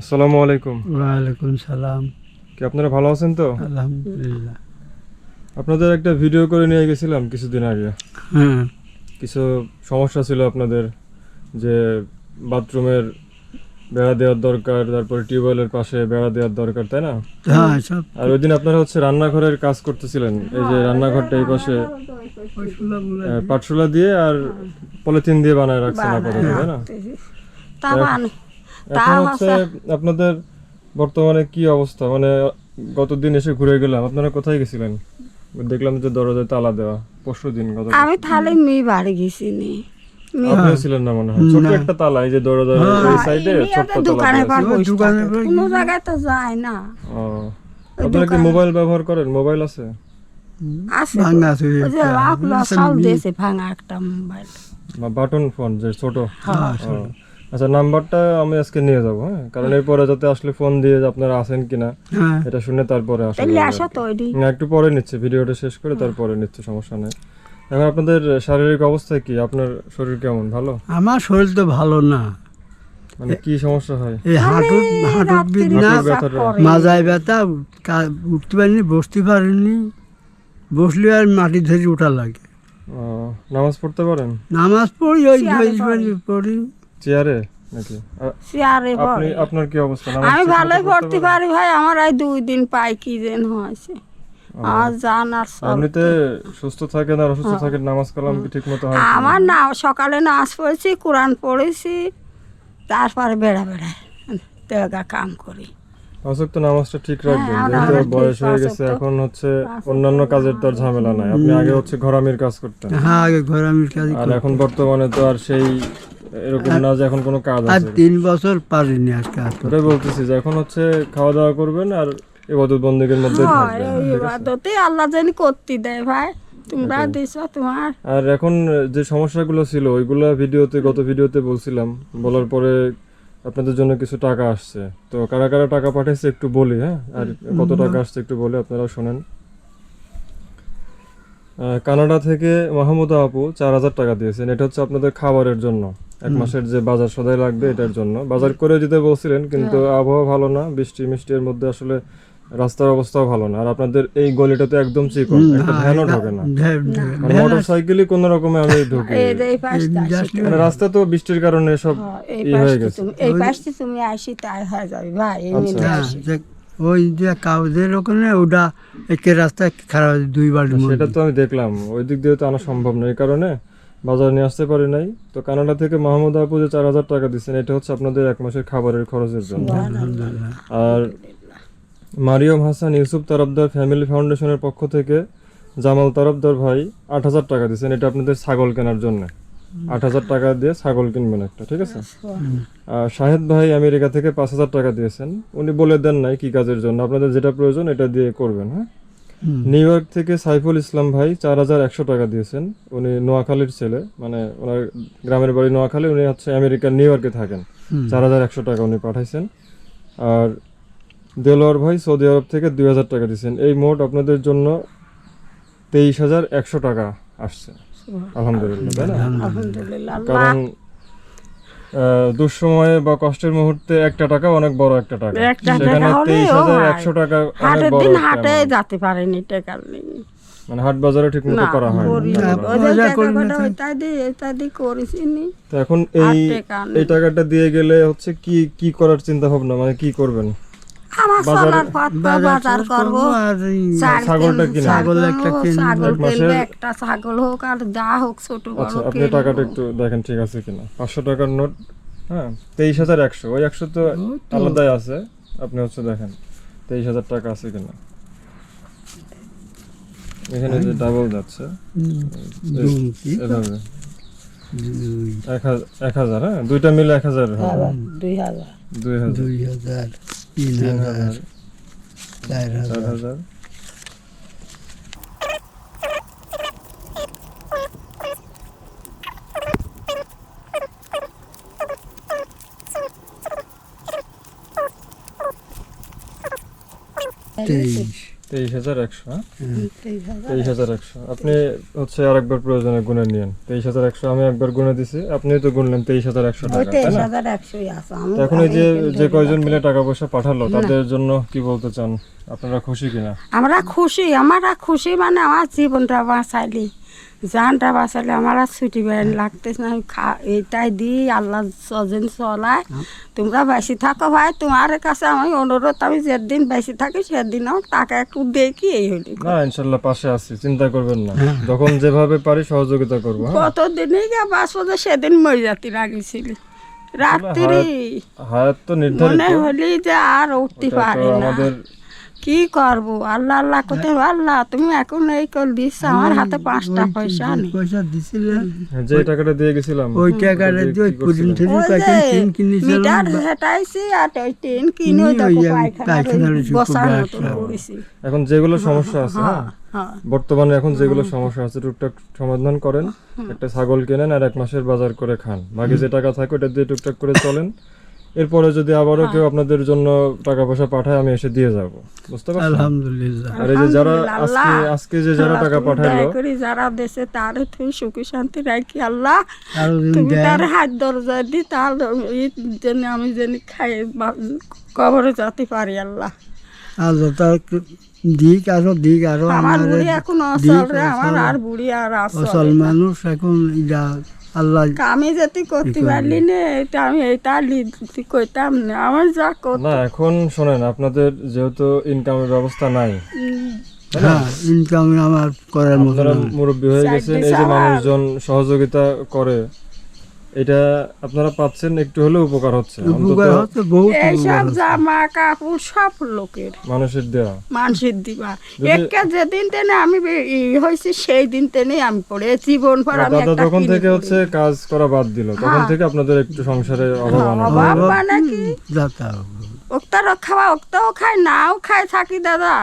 আসসালামু আলাইকুম। ওয়ালাইকুম সালাম। কি আপনারা ভালো আছেন তো? আলহামদুলিল্লাহ। আপনাদের একটা ভিডিও করে নিয়ে গেছিলাম কিছুদিন আগে। হ্যাঁ। কিছু সমস্যা ছিল আপনাদের যে বাথরুমের বেড়া দেওয়ার দরকার তারপরে টিউবওয়েলের পাশে বেড়া দেওয়ার দরকার তাই না? হ্যাঁ আর ওই দিন আপনারা হচ্ছে রান্নাঘরের কাজ করতেছিলেন এই যে রান্নাঘরটা এই পাশে পাটশোলা দিয়ে আর পলিথিন দিয়ে বানায় রাখছেন আপাতত তাই না? এখন হচ্ছে আপনাদের বর্তমানে কি অবস্থা? মানে গতদিন এসে ঘুরে গেলাম। আপনারা কোথায় গেছিলেন? দেখলাম যে দরজায় তালা দেওয়া। পরশু দিন গত আমি তাহলে মেয়ে বাড়ি গেছি নি ছিলেন না মনে হয়? ছোট একটা তালা এই যে দরজার এই সাইডে এমনি তালা দোকানে পার আছে। ওই বসে দোকানে কোনো জায়গায় তো যায় না। ও। আপনারা কি মোবাইল ব্যবহার করেন? মোবাইল আছে? আছে ভাঙা আছে যে একটা। আকুলা দিয়েছে ভাঙা একটা মোবাইল। বাটন ফোন যে ছোট। হ্যাঁ। আচ্ছা নাম্বারটা আমি আজকে নিয়ে যাব হ্যাঁ? কারণ এরপরে যাতে আসলে ফোন দিয়ে যে আপনারা আছেন কিনা হ্যাঁ। এটা শুনে তারপরে আসা আর না একটু পরে নিচ্ছে ভিডিওটা শেষ করে তারপরে নিচ্ছে সমস্যা নেই। এখন আপনাদের শারীরিক অবস্থা কি? আপনার শরীর কেমন ভালো? আমার শরীর তো ভালো না। মানে কি সমস্যা হয়? এই হাঁটু হাঁটু বিনা মাজায় ব্যথা কা- উঠতে পারিনি বসতে পারিনি। বসলে আর মাটি ধরে ওঠা লাগে। ও, নামাজ পড়তে পারেন? নামাজ পড়ি ওই পড়ি। চেয়ারে নাকি? চেয়ারে আপনি আপনার কি অবস্থা? আমি ভালোই পড়তে পারি ভাই আমার এই দুই দিন পাই কি যেন হয়েছে। আমার জান আর সব। এমনিতে সুস্থ থাকেন আর অসুস্থ থাকেন নামাজ কালাম কি ঠিক মতো হয়? আমার না সকালে নাচ পড়েছি কোরআন পড়েছি তারপরে বেড়া বেড়ায় তেগা কাম করি। অসুখ তো নামাজটা ঠিক রাখবেন হ্যাঁ, যেহেতু বয়স হয়ে গেছে এখন হচ্ছে অন্যান্য কাজের তো আর ঝামেলা নাই। আপনি আগে হচ্ছে ঘরামির কাজ করতেন। হ্যাঁ আগে ঘরে আমি কাজ আর এখন বর্তমানে তো আর সেই এরকম না যে এখন কোনো কাজ আর তিন বছর পারিনি আর কাজ ওটাই বলতেছি যে এখন হচ্ছে খাওয়া দাওয়া করবেন আর এবাদত বন্দিকের মধ্যে থাকবেন। ইবাদতে আল্লাহ জানি করতে দেয় ভাই। তোমরা দিছ তোমার। আর এখন যে সমস্যাগুলো ছিল ওইগুলো ভিডিওতে গত ভিডিওতে বলছিলাম। বলার পরে আপনাদের জন্য কিছু টাকা আসছে। তো কারা কারা টাকা পাঠাইছে একটু বলি হ্যাঁ? আর কত টাকা আসছে একটু বলি আপনারা শোনেন। কানাডা থেকে মাহমুদা আপু চার হাজার টাকা দিয়েছেন। এটা হচ্ছে আপনাদের খাবারের জন্য। এক মাসের যে বাজার সদাই লাগবে এটার জন্য। বাজার করে দিতে বলছিলেন কিন্তু আবহাওয়া ভালো না বৃষ্টি মিষ্টি এর মধ্যে আসলে রাস্তার অবস্থাও ভালো না। আর আপনাদের এই গলিটা তো একদম চিকন একটা ভ্যানও ঢোকে না। মানে মোটর সাইকেলই কোন রকমে আমি ঢুকি। মানে রাস্তা তো বৃষ্টির কারণে সব হ্যাঁ, এই ই হয়ে গেছে। তুমি এই পাশটা তুমি আসি তাই হয়ে যাবে। ভাই এই মিলে হ্যাঁ, ওই যে কাউদের ওখানে ওটা একে রাস্তা খারাপ হয়েছে, দুই বাড়ি সেটা তো আমি দেখলাম। ওই দিক দিয়ে তো আনা সম্ভব নয় এই কারণে বাজার নিয়ে আসতে পারি নাই। তো কানাডা থেকে মাহমুদ আপু যে চার হাজার টাকা দিচ্ছেন এটা হচ্ছে আপনাদের এক মাসের খাবারের খরচের জন্য। আর মারিয়ম হাসান ইউসুফ তরফদার ফ্যামিলি ফাউন্ডেশনের পক্ষ থেকে জামাল তরফদার ভাই আট হাজার টাকা দিচ্ছেন এটা আপনাদের ছাগল কেনার জন্য। আট হাজার টাকা দিয়ে ছাগল কিনবেন একটা ঠিক আছে? আর শাহেদ ভাই আমেরিকা থেকে পাঁচ হাজার টাকা দিয়েছেন। উনি বলে দেন নাই কি কাজের জন্য। আপনাদের যেটা প্রয়োজন এটা দিয়ে করবেন হ্যাঁ? নিউ ইয়র্ক থেকে সাইফুল ইসলাম ভাই চার হাজার একশো টাকা দিয়েছেন। উনি নোয়াখালীর ছেলে মানে ওনার গ্রামের বাড়ি নোয়াখালী উনি হচ্ছে আমেরিকার নিউ ইয়র্কে থাকেন। চার হাজার একশো টাকা উনি পাঠাইছেন। আর দেলোয়ার ভাই সৌদি আরব থেকে দুই হাজার টাকা দিয়েছেন। এই মোট আপনাদের জন্য তেইশ হাজার একশো টাকা আসছে। আলহামদুলিল্লাহ তাই না? আলহামদুলিল্লাহ। কারণ দুঃসময়ে বা কষ্টের মুহূর্তে একটা টাকা অনেক বড় একটা টাকা। সেখানে তেইশ হাজার একশো টাকা অনেক হাটের বড় দিন হাটে যেতে পারেনি টাকার নেই। মানে হাট বাজারে ঠিক মতো করা হয় তো। এখন এই এই টাকাটা দিয়ে গেলে হচ্ছে কি কি করার চিন্তা ভাবনা? মানে কি করবেন? আমার চলার পথ তো বাজার করব। আর এই চার ছাগলটা কিনে ছাগল ছাগল একটা হোক, ছাগল কিনবে একটা ছাগল হোক আর যা হোক ছোট বড় আচ্ছা আপনি টাকাটা একটু দেখেন ঠিক আছে কিনা। পাঁচশো টাকার নোট হ্যাঁ তেইশ হাজার একশো। ওই একশো তো আলাদাই আছে। আপনি হচ্ছে দেখেন তেইশ হাজার টাকা আছে কিনা। এখানে যে ডাবল যাচ্ছে। এভাবে। এক হাজার এক হাজার হ্যাঁ দুইটা মিলে এক হাজার, দুই হাজার। দুই হাজার। দুই হাজার তিন তিন তেইশ হাজার একশো হ্যাঁ? তেইশ হাজার। একশো। আপনি হচ্ছে প্রয়োজনে গুনে নিয়েন। তেইশ হাজার একশো আমি একবার গুনে দিছি আপনি তো গুনলেন তেইশ হাজার একশো টাকা এখন এই যে যে কয়জন মিলে টাকা পয়সা পাঠালো তাদের জন্য কি বলতে চান? আপনারা খুশি কিনা? আমরা খুশি আমরা খুশি মানে আমার জীবনটা বাঁচাইলি জানটা বাঁচাইলে আমার আর ছুটি বেড়ান লাগতেছে না। আমি খা এইটাই দিই আল্লাহ সজন চলায়। তোমরা বেশি থাকো ভাই তোমার কাছে আমি অনুরোধ আমি যেদিন বেশি থাকি সেদিন আমার টাকা একটু দেখি এই হলি না ইনশাল্লাহ পাশে আছি চিন্তা করবেন না। যখন যেভাবে পারি সহযোগিতা করব হ্যাঁ। কত দিনই গা বাঁচবো যে সেদিন মরে যাতি লাগিয়েছিলি রাত্রি। হায়াত তো মনে হলি যে আর উঠতে পারি না। আমাদের কি করব? আল্লাহ আল্লাহ করতে আল্লাহ তুমি এখন এই করে দিচ্ছ আমার হাতে পাঁচটা পয়সা নেই। পয়সা দিছিলেন যে টাকাটা দিয়ে গেছিলাম। ওই টাকাটা দিয়ে ওই পুরিন থেকে যে টিন কিনেছিলাম মিটার হেটাইছি আর ওই টিন কিনে ওই পায়খানার বসার করেছি। এখন যেগুলো সমস্যা আছে হ্যাঁ হ্যাঁ? বর্তমানে এখন যেগুলো সমস্যা আছে টুকটাক সমাধান করেন। একটা ছাগল কেনেন আর এক মাসের বাজার করে খান। বাকি যে টাকা থাকে ওটা দিয়ে টুকটাক করে চলেন। এরপরে যদি আবারও কেউ আপনাদের জন্য টাকা পয়সা পাঠায় আমি এসে দিয়ে যাব। বুঝতে পারছেন? আলহামদুলিল্লাহ। আর এই যে যারা আজকে আজকে যে যারা টাকা করে যারা দেশে তারে তুমি সুখী শান্তি রাখি আল্লাহ। তুমি তার হাত দরজা দি তার এই জন্য আমি যেন খাই কবরে যেতে পারি আল্লাহ। আর যত দিক আরও দিক আরও আমার বুড়ি এখন অসল রে আমার আর বুড়ি আর অসল মানুষ এখন আল্লাহ আমি যদি করতে পারলি না এটা আমি এটা কইতাম না আমার যা করতে। না এখন শোনেন আপনাদের যেহেতু ইনকামের ব্যবস্থা নাই। হ্যাঁ ইনকাম আমার করার মতো মুরব্বী হয়ে গেছেন এই যে মানুষজন সহযোগিতা করে। এটা আপনারা পাচ্ছেন একটু হলেও উপকার হচ্ছে। উপকার হচ্ছে বহুত এইসব জামা কাপড় সব লোকের। মানুষের দেওয়া মানুষের দিবা। একটা যেদিন তেনে আমি হইছি ই হয়েছি সেই দিন তেনে আমি পড়ে জীবন ভর আমি একটা যখন থেকে হচ্ছে কাজ করা বাদ দিল তখন হ্যাঁ। থেকে আপনাদের একটু সংসারে অভাব আনা অভাব মানে কি? যাতা ওক্তারও খাওয়া ওক্তাও খায় নাও খায় থাকি দাদা।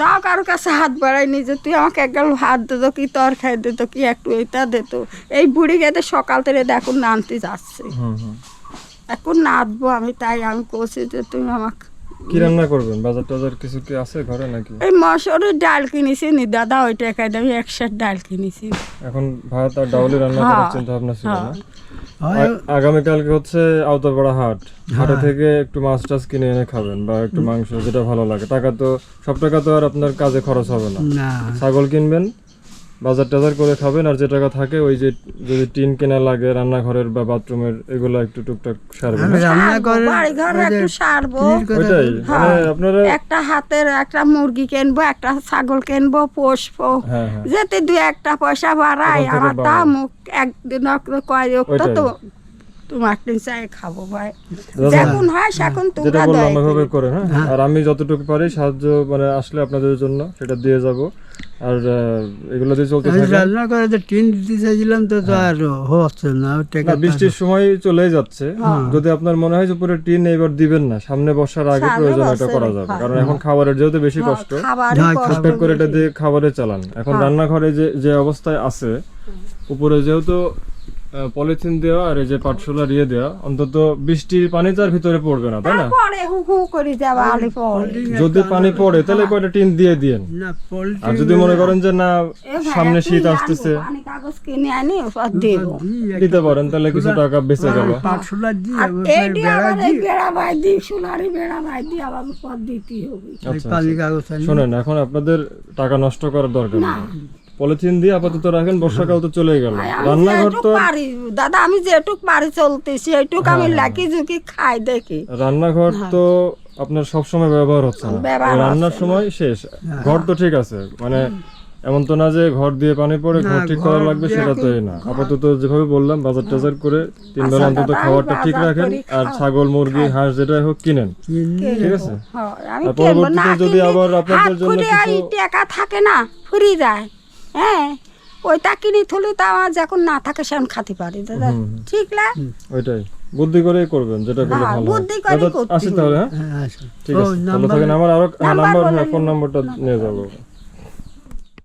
তাও কারও কাছে হাত বাড়াইনি যে তুই আমাকে একগাল ভাত দিত কি তর খাই দিত কি একটু এটা দিত এই বুড়ি গেতে সকাল থেকে দেখো নামতে যাচ্ছে। এখন নাচবো আমি তাই আমি করছি যে তুমি আমাকে কি রান্না করবেন? বাজার টাজার কিছু কি আছে ঘরে নাকি? এই মসুরের ডাল কিনেছি নি দাদা ওই টাকায় দিয়ে আমি একশো ডাল কিনেছি। এখন ভাত আর ডাউলি রান্না হ্যাঁ, করার চিন্তা ভাবনা ছিল না? হ্যাঁ। হয় আগামীকালকে হচ্ছে আওতাপাড়া হাট। হাটে থেকে একটু মাছ টাছ কিনে এনে খাবেন বা একটু মাংস যেটা ভালো লাগে। টাকা তো সব টাকা তো আর আপনার কাজে খরচ হবে না। না। ছাগল কিনবেন বাজার টাজার করে খাবেন আর যে টাকা থাকে ওই যে যদি টিন কেনা লাগে রান্নাঘরের বা বাথরুমের এগুলো একটু টুকটাক সারবেন। আমি রান্না সারবো, করে বাড়ি ঘর একটু সারবো। ওইটাই। হ্যাঁ। মানে আপনারা একটা হাতের একটা মুরগি কিনবো একটা ছাগল কিনবো পোষবো। হ্যাঁ হ্যাঁ। যেতে দু একটা পয়সা বাড়াই আমার। মুখ একদিন কয় তো তোমার চাই খাব ভাই। যখন হয় তোমরা। করে হ্যাঁ। আর আমি যতটুকু পারি সাহায্য মানে আসলে আপনাদের জন্য সেটা দিয়ে যাব। আর এগুলো দিয়ে চলতে থাকে? রান্না করে যে টিন দিতে চাইছিলাম তো তো আর হচ্ছে না টাকা বৃষ্টির সময় চলে যাচ্ছে। যদি আপনার মনে হয় যে পুরো টিন এবার দিবেন না সামনে বর্ষার আগে প্রয়োজন এটা করা যাবে হ্যাঁ। কারণ এখন খাবারের যেহেতু বেশি কষ্ট খাবারই হ্যাঁ, করে এটা দিয়ে খাবারে চালান। এখন রান্নাঘরে যে যে অবস্থায় আছে উপরে যেহেতু পলিথিন দেওয়া আর এই যে পাটশোলা দিয়ে দেওয়া অন্তত বৃষ্টির পানি তার ভিতরে পড়বে না তাই না? পরে হু হু করে যাবা আলি পরে যদি পানি পড়ে তাহলে কয়টা টিন দিয়ে দিয়েন? আর যদি মনে করেন যে না সামনে শীত আসতেছে। কাগজ কিনে আনি ওসব দেবো। দিতে পারেন তাহলে কিছু টাকা বেঁচে গেল পাটশোলা দিয়ে আর এই দিয়ে বেড়া আবার এই বেড়া ভাই দিই সোনারি বেড়া ভাই দিয়ে আবার দিতে হবে। আচ্ছা শোনেন এখন আপনাদের টাকা নষ্ট করার দরকার নেই। পলিথিন দিয়ে আপাতত রাখেন বর্ষাকাল তো চলে গেল। রান্নাঘর তো পারি দাদা আমি যেটুক পারি চলতেছি এইটুক আমি হ্যাঁ, লাকি ঝুঁকি খাই দেখি। রান্নাঘর তো আপনার সব সময় ব্যবহার হচ্ছে না। রান্নার সময় শেষ। ঘর তো ঠিক আছে মানে এমন তো না যে ঘর দিয়ে পানি পড়ে ঘর ঠিক করা লাগবে সেটা তো না। আপাতত যেভাবে বললাম বাজার টাজার করে তিন বেলা আচ্ছা, অন্তত খাবারটা ঠিক রাখেন আর ছাগল মুরগি হাঁস যেটাই হোক কিনেন। ঠিক আছে? হ্যাঁ, আর পরবর্তীতে যদি আবার আপনাদের জন্য টাকা থাকে না ফুরি যায়। হ্যাঁ ওইটা কিনি থলে তা আমার যখন না থাকে সে আমি খাতে পারি দাদা। ঠিক না? ওইটাই। বুদ্ধি করেই করবেন যেটা করলে হ্যাঁ, ভালো বুদ্ধি করে করতে আসি তাহলে হ্যাঁ? হ্যাঁ, ঠিক আছে ভালো থাকেন আমার আরও নাম্বার নাম্বার হ্যাঁ ফোন। নাম্বারটা নিয়ে যাব।